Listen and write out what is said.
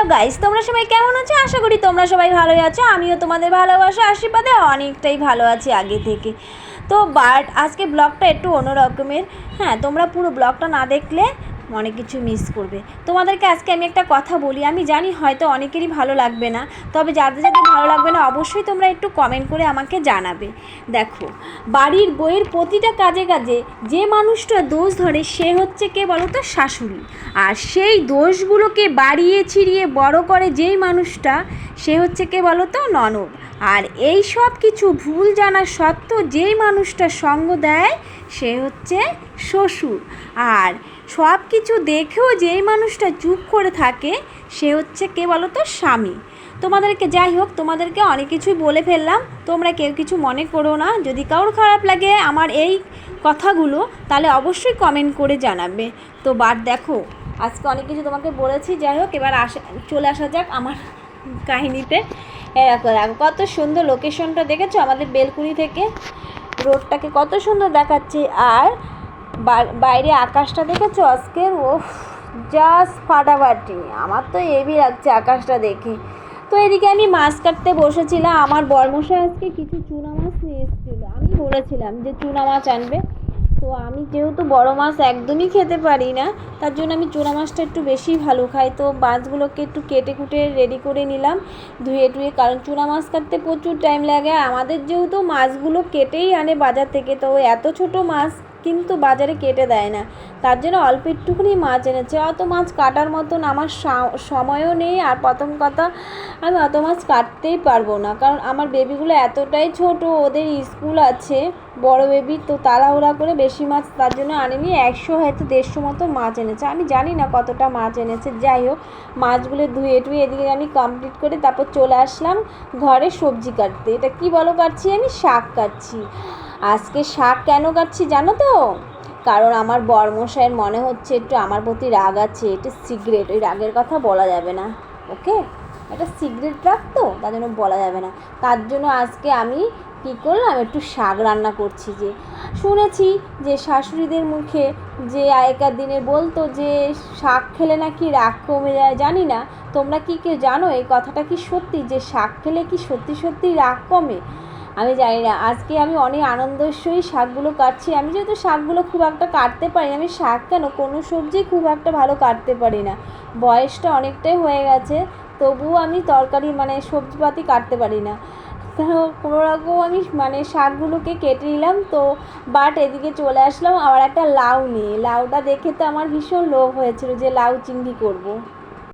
Hello guys, তোমরা সবাই কেমন আছো? আশা করি তোমরা সবাই ভালোই আছো। আমিও তোমাদের ভালোবাসা আশীর্বাদে অনেকটাই ভালো আছি আগে থেকে। তো বাট, আজকে ব্লগটা একটু অন্যরকমের। হ্যাঁ তোমরা পুরো ব্লগটা না দেখলে অনেক কিছু মিস করবে। তোমাদেরকে আজকে আমি একটা কথা বলি, আমি জানি হয়তো অনেকেরই ভালো লাগবে না, তবে যাদের যাদের ভালো লাগবে না, অবশ্যই তোমরা একটু কমেন্ট করে আমাকে জানাবে। দেখো, বাড়ির বইয়ের প্রতিটা কাজে কাজে যে মানুষটা দোষ ধরে, সে হচ্ছে কে বলো তো শাশুড়ি। আর সেই দোষগুলোকে বাড়িয়ে ছিড়িয়ে বড় করে যেই মানুষটা, সে হচ্ছে কে বলো তো ননদ। আর এই সব কিছু ভুল জানা সত্ত্বেও যেই মানুষটা সঙ্গ দেয় সে হচ্ছে শ্বশুর। আর সব কিছু দেখেও যেই মানুষটা চুপ করে থাকে, সে হচ্ছে কে বলো তো স্বামী। তোমাদেরকে যাই হোক, তোমাদেরকে অনেক কিছুই বলে ফেললাম। তোমরা কেউ কিছু মনে করো না। যদি কারোর খারাপ লাগে আমার এই কথাগুলো, তাহলে অবশ্যই কমেন্ট করে জানাবে। তো বাট দেখো, আজকে অনেক কিছু তোমাকে বলেছি। যাই হোক, এবার আসা, চলে আসা যাক আমার কাহিনীতে। এরকম কত সুন্দর লোকেশনটা দেখেছ? আমাদের বেলকুনি থেকে। রোডটাকে কত সুন্দর দেখাচ্ছে আর বাইরে আকাশটা দেখেছ আজকে ও জাস্ট ফাটাফাটি। আমার তো এবি লাগছে আকাশটা দেখে। তো এদিকে আমি মাছ কাটতে বসেছিলাম। আমার বর্মশাই আজকে কিছু চুনা মাছ নিয়ে এসেছিল। আমি বলেছিলাম যে চুনা মাছ আনবে। তো আমি যেহেতু বড় মাছ একদমই খেতে পারি না, তার জন্য আমি চোরা মাছটা একটু বেশি ভালো খাই। তো মাছগুলোকে একটু কেটে কুটে রেডি করে নিলাম, ধুয়ে টুয়ে, কারণ চোরা মাছ কাটতে প্রচুর টাইম লাগে। আর আমাদের যেহেতু মাছগুলো কেটেই আনে বাজার থেকে, তো এত ছোট মাছ কিন্তু বাজারে কেটে দেয় না। তার জন্য অল্প একটুখানি মাছ এনেছে। অত মাছ কাটার মতন আমার সময়ও নেই আর প্রথম কথা, আমি অত মাছ কাটতেই পারব না। কারণ আমার বেবিগুলো এতটাই ছোট, ওদের স্কুল আছে, বড় বেবি, তো তাড়াহুড়া করে বেশি মাছ তার জন্য আনেনি। একশো হয়তো দেড়শো মতো মাছ এনেছে। আমি জানি না কতটা মাছ এনেছে। যাই হোক, মাছগুলো ধুয়ে টুয়ে এদিকে আমি কমপ্লিট করে তারপর চলে আসলাম ঘরে সবজি কাটতে। এটা কি বলো কাটছি আমি শাক কাটছি। আজকে শাক কেন কাটছি জানো তো? কারণ আমার বর্মশাইয়ের মনে হচ্ছে একটু আমার প্রতি রাগ আছে একটু সিগারেট ওই রাগের কথা বলা যাবে না, ওকে? একটা সিগারেট রাগ তো, তার জন্য বলা যাবে না। তার জন্য আজকে আমি কী করলাম? একটু শাক রান্না করছি যে, শুনেছি যে শাশুড়িদের মুখে যে আগেকার দিনে বলতো যে, শাক খেলে নাকি রাগ কমে যায়, জানি না। তোমরা কি কেউ জানো এই কথাটা কি সত্যি? যে শাক খেলে কি সত্যি সত্যি রাগ কমে? আমি জানি না। আজকে আমি অনেক আনন্দের সহিত শাকগুলো কাটছি। আমি যেহেতু শাকগুলো খুব একটা কাটতে পারি না, আমি শাক কেন? কোনো সবজি খুব একটা ভালো কাটতে পারি না। বয়সটা অনেকটাই হয়ে গেছে, তবুও আমি তরকারি মানে সবজিপাতি কাটতে পারি না। কোনো রকম আমি মানে শাকগুলোকে কেটে নিলাম। তো বাট এদিকে চলে আসলাম, আবার একটা লাউ নিয়ে। লাউটা দেখে তো আমার ভীষণ লোভ হয়েছিল যে লাউ চিংড়ি করব।